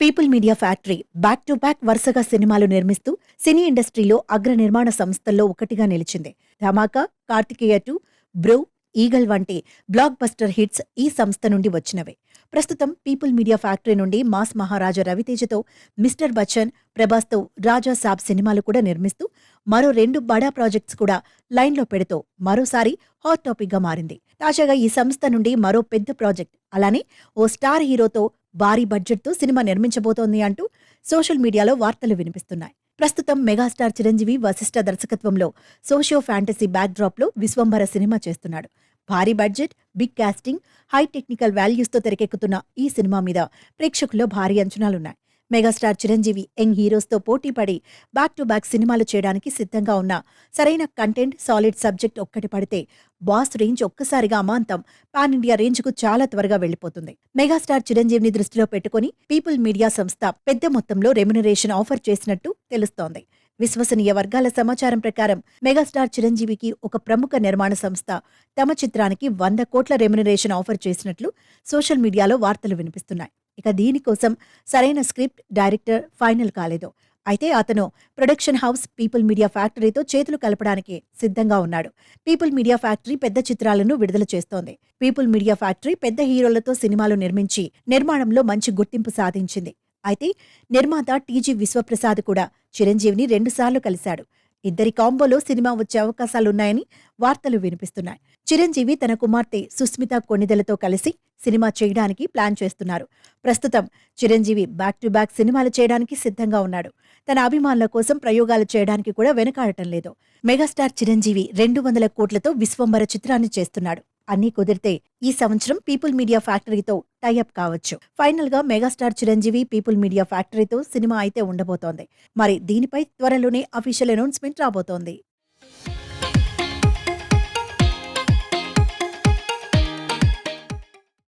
People media factory back to back వరుసగా సినిమాలు నిర్మిస్తూ సినీ ఇండస్ట్రీలో అగ్ర నిర్మాణ సంస్థల్లో ఒకటిగా నిలిచింది. Dhamaka Karthikeya two bro Eagle వంటి బ్లాక్ బస్టర్ హిట్స్ ఈ సంస్థ నుండి వచ్చినవే. ప్రస్తుతం పీపుల్ మీడియా ఫ్యాక్టరీ నుండి మాస్ మహారాజా రవితేజతో మిస్టర్ బచ్చన్ ప్రభాస్తో రాజా సాబ్ సినిమాలు కూడా నిర్మిస్తూ మరో రెండు బడా ప్రాజెక్ట్స్ కూడా లైన్లో పెడుతూ మరోసారి హాట్ టాపిక్గా మారింది. తాజాగా ఈ సంస్థ నుండి మరో పెద్ద ప్రాజెక్ట్ అలానే ఓ స్టార్ హీరోతో భారీ బడ్జెట్తో సినిమా నిర్మించబోతోంది అంటూ సోషల్ మీడియాలో వార్తలు వినిపిస్తున్నాయి. ప్రస్తుతం మెగాస్టార్ చిరంజీవి వశిష్ఠ దర్శకత్వంలో సోషియో ఫ్యాంటసీ బ్యాక్డ్రాప్లో విశ్వంభర సినిమా చేస్తున్నాడు. భారీ budget big casting high technical వాల్యూస్తో తెరకెక్కుతున్న ఈ సినిమా మీద ప్రేక్షకుల్లో భారీ అంచనాలున్నాయి. మెగాస్టార్ చిరంజీవి యంగ్ హీరోస్తో పోటీ పడి బ్యాక్ టు బ్యాక్ సినిమాలు చేయడానికి సిద్ధంగా ఉన్న. సరైన కంటెంట్ సాలిడ్ సబ్జెక్ట్ ఒక్కటి పడితే బాస్ రేంజ్ ఒక్కసారిగా అమాంతం. పాన్ ఇండియా రేంజ్కు చాలా త్వరగా వెళ్ళిపోతుంది మెగాస్టార్ చిరంజీవిని దృష్టిలో పెట్టుకుని పీపుల్ మీడియా సంస్థ పెద్ద మొత్తంలో రెమ్యునరేషన్ ఆఫర్ చేసినట్టు తెలుస్తోంది. విశ్వసనీయ వర్గాల సమాచారం ప్రకారం మెగాస్టార్ చిరంజీవికి ఒక ప్రముఖ నిర్మాణ సంస్థ తమ చిత్రానికి వంద కోట్ల రెమ్యునరేషన్ ఆఫర్ చేసినట్లు సోషల్ మీడియాలో వార్తలు వినిపిస్తున్నాయి. ఇక దీనికోసం సరైన స్క్రిప్ట్ డైరెక్టర్ ఫైనల్ కాలేదు. అయితే అతను ప్రొడక్షన్ హౌస్ పీపుల్ మీడియా ఫ్యాక్టరీతో చేతులు కలపడానికి సిద్ధంగా ఉన్నాడు. పీపుల్ మీడియా ఫ్యాక్టరీ పెద్ద చిత్రాలను విడుదల చేస్తోంది. పీపుల్ మీడియా ఫ్యాక్టరీ పెద్ద హీరోలతో సినిమాలు నిర్మించి నిర్మాణంలో మంచి గుర్తింపు సాధించింది. అయితే నిర్మాత టీజీ విశ్వప్రసాద్ కూడా చిరంజీవిని రెండుసార్లు కలిశాడు. ఇద్దరి కాంబోలో సినిమా వచ్చే అవకాశాలున్నాయని వార్తలు వినిపిస్తున్నాయి. చిరంజీవి తన కుమార్తె సుస్మిత కొణిదలతో కలిసి సినిమా చేయడానికి ప్లాన్ చేస్తున్నారు. ప్రస్తుతం చిరంజీవి బ్యాక్ టు బ్యాక్ సినిమాలు చేయడానికి సిద్ధంగా ఉన్నాడు. తన అభిమానుల కోసం ప్రయోగాలు చేయడానికి కూడా వెనకాడటం లేదు. మెగాస్టార్ చిరంజీవి రెండు వందల కోట్లతో విశ్వంబర చిత్రాన్ని చేస్తున్నాడు. అన్నీ కుదిరితే ఈ సంవత్సరం పీపుల్ మీడియా ఫ్యాక్టరీతో టైఅప్ కావచ్చు. ఫైనల్గా మెగాస్టార్ చిరంజీవి పీపుల్ మీడియా ఫ్యాక్టరీతో సినిమా అయితే ఉండబోతోంది. మరి దీనిపై త్వరలోనే అఫీషియల్ అనౌన్స్మెంట్ రాబోతోంది.